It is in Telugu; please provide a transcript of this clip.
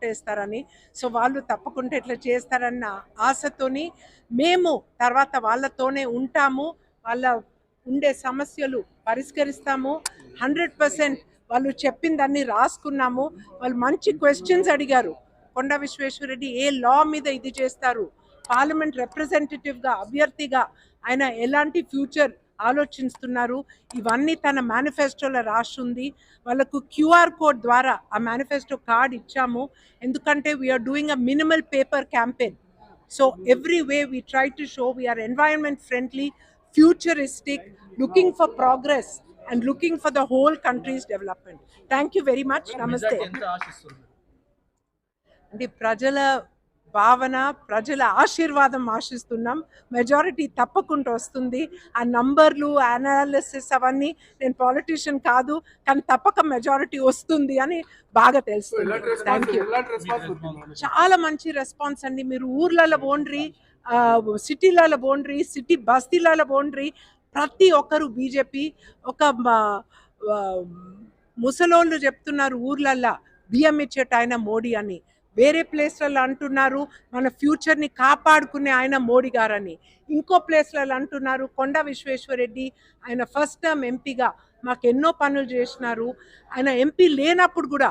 ఓటేస్తారని సో వాళ్ళు తప్పకుండా ఇట్లా చేస్తారన్న ఆశతోని మేము తర్వాత వాళ్ళతోనే ఉంటాము. వాళ్ళ ఉండే సమస్యలు పరిష్కరిస్తాము. హండ్రెడ్ పర్సెంట్ వాళ్ళు చెప్పిన దాన్ని రాసుకున్నాము. వాళ్ళు మంచి క్వశ్చన్స్ అడిగారు. కొండ విశ్వేశ్వరరెడ్డి ఏ లా మీద ఇది చేస్తారు? పార్లమెంట్ రిప్రజెంటేటివ్గా అభ్యర్థిగా ఆయన ఎలాంటి ఫ్యూచర్ ఆలోచిస్తున్నారు. ఇవన్నీ తన మేనిఫెస్టోలో రాస్తుంది వాళ్ళకు క్యూఆర్ కోడ్ ద్వారా ఆ మేనిఫెస్టో కార్డ్ ఇచ్చాము. ఎందుకంటే we're doing a minimal paper campaign so every way we try to show we're environment friendly futuristic looking for progress and looking for the whole country's development thank you very much నమస్తే అంటే ప్రజల భావన ప్రజల ఆశీర్వాదం ఆశిస్తున్నాం. మెజారిటీ తప్పకుండా వస్తుంది. ఆ నంబర్లు అనాలిసిస్ అవన్నీ నేను పాలిటీషియన్ కాదు కానీ తప్పక మెజారిటీ వస్తుంది అని బాగా తెలుస్తుంది. థ్యాంక్ యూ చాలా మంచి రెస్పాన్స్ అండి. మీరు ఊర్లలో పోండ్రి సిటీలలో పోండ్రి సిటీ బస్తీలలో పోండ్రి ప్రతి ఒక్కరు బీజేపీ ఒక ముసలోళ్ళు చెప్తున్నారు ఊర్లల్లో బియ్యం ఇచ్చేట ఆయన మోడీ అని. వేరే ప్లేస్లలో అంటున్నారు మన ఫ్యూచర్ని కాపాడుకునే ఆయన మోడీ గారని. ఇంకో ప్లేస్లలో అంటున్నారు కొండ విశ్వేశ్వరరెడ్డి ఆయన ఫస్ట్ టర్మ్ ఎంపీగా మాకు ఎన్నో పనులు చేసినారు. ఆయన ఎంపీ లేనప్పుడు కూడా